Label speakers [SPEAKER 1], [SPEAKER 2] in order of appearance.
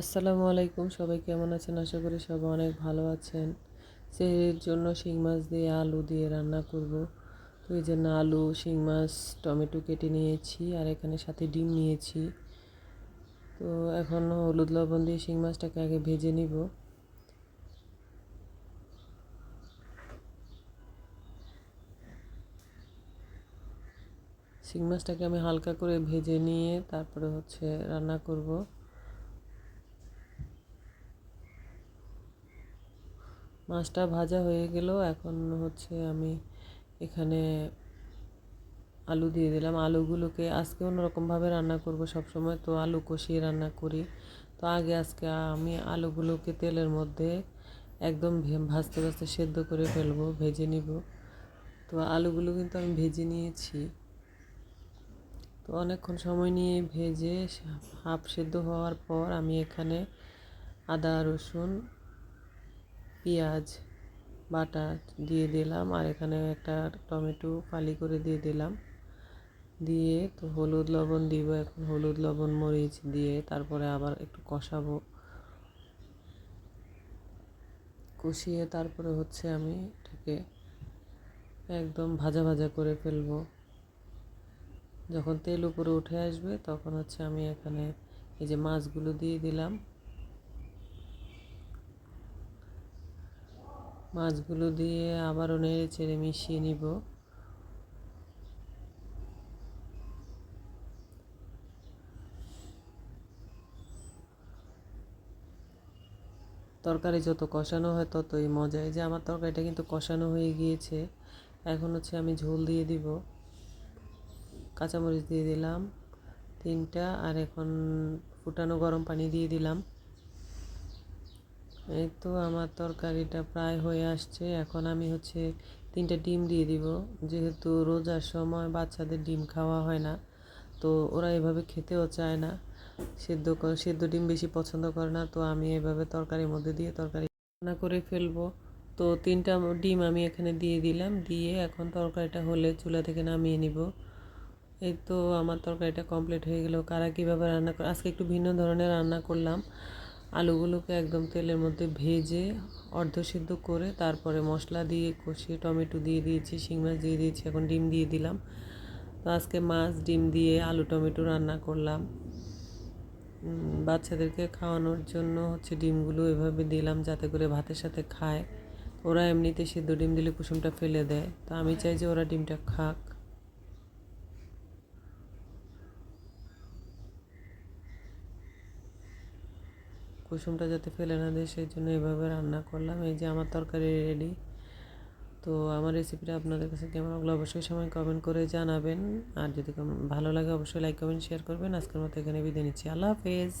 [SPEAKER 1] আসসালামু আলাইকুম। সবাই কেমন আছেন? আশা করি সবাই অনেক ভালো আছেন। সেহের জন্য শিং মাছ দিয়ে আলু দিয়ে রান্না করব। তো এই জন্য আলু, শিং মাছ, টমেটো কেটে নিয়েছি আর এখানে সাথে ডিম নিয়েছি। তো এখন হলুদ লবণ দিয়ে শিং মাছটাকে আগে ভেজে নিব। শিং মাছটাকে আমি হালকা করে ভেজে নিয়ে তারপরে হচ্ছে রান্না করব। মাছটা ভাজা হয়ে গেল এখন হচ্ছে আমি এখানে আলু দিয়ে দিলাম। আলুগুলোকে আজকে অন্যরকমভাবে রান্না করব সময় তো আলু কষিয়ে রান্না করি। তো আগে আজকে আমি আলুগুলোকে তেলের মধ্যে একদম ভাজতে ভাজতে সেদ্ধ করে ফেলব, ভেজে নিব। তো আলুগুলো কিন্তু আমি ভেজে নিয়েছি। তো অনেকক্ষণ সময় নিয়ে ভেজে হাফ সেদ্ধ হওয়ার পর আমি এখানে আদা, রসুন পেঁয়াজ, বাটা দিয়ে দিলাম আর এখানে একটা টমেটো ফালি করে দিয়ে দিলাম। দিয়ে তো হলুদ লবণ দিব, এখন হলুদ লবণ, মরিচ দিয়ে তারপরে আবার একটু কষাবো। কষিয়ে তারপরে হচ্ছে আমি এটাকে একদম ভাজা ভাজা করে ফেলব। যখন তেল উপরে উঠে আসবে তখন হচ্ছে আমি এখানে এই যে মাছগুলো দিয়ে দিলাম। মাছগুলো দিয়ে আবারও নেড়ে চেড়ে মিশিয়ে নিব। তরকারি যত কষানো হয় ততই মজা। এই যে আমার তরকারিটা কিন্তু কষানো হয়ে গিয়েছে। এখন হচ্ছে আমি ঝোল দিয়ে দিব। কাঁচামরিচ দিয়ে দিলাম তিনটা আর এখন ফুটানো গরম পানি দিয়ে দিলাম। এই তো আমার তরকারিটা প্রায় হয়ে আসছে। এখন আমি হচ্ছে তিনটা ডিম দিয়ে দিব। যেহেতু রোজার সময় বাচ্চাদের ডিম খাওয়া হয় না, তো ওরা এভাবে খেতেও চায় না। সেদ্ধ সেদ্ধ ডিম বেশি পছন্দ করে না, তো আমি এভাবে তরকারির মধ্যে দিয়ে তরকারি রান্না করে ফেলব। তো তিনটা ডিম আমি এখানে দিয়ে দিলাম, দিয়ে এখন তরকারিটা হলে চুলা থেকে নামিয়ে নিব। এই তো আমার তরকারিটা কমপ্লিট হয়ে গেল। কারা কীভাবে রান্না করে আজকে একটু ভিন্ন ধরনের রান্না করলাম। আলুগুলোকে একদম তেলের মধ্যে ভেজে অর্ধ অর্ধসিদ্ধ করে তারপরে মশলা দিয়ে কষিয়ে টমেটো দিয়ে দিয়েছি, শিং মাছ দিয়ে দিয়েছি, এখন ডিম দিয়ে দিলাম। তো আজকে মাছ, ডিম দিয়ে আলু, টমেটো রান্না করলাম। বাচ্চাদেরকে খাওয়ানোর জন্য হচ্ছে ডিমগুলো এভাবে দিলাম যাতে করে ভাতের সাথে খায়। ওরা এমনিতে সিদ্ধ ডিম দিলে কুসুমটা ফেলে দেয়। তো আমি চাই যে ওরা ডিমটা খাক। কুসুমটা যাতে ফেলে না দেয়, সেই জন্য এভাবে রান্না করলাম। এই যে আমার তরকারি রেডি তো আমার রেসিপিটা আপনাদের কাছে কেমন লাগল অবশ্যই সময় কমেন্ট করে জানাবেন। আর যদি ভালো লাগে, অবশ্যই লাইক কমেন্ট শেয়ার করবেন। আজকের মতো এখানে বিদায় নিচ্ছি। আল্লাহ হাফেজ।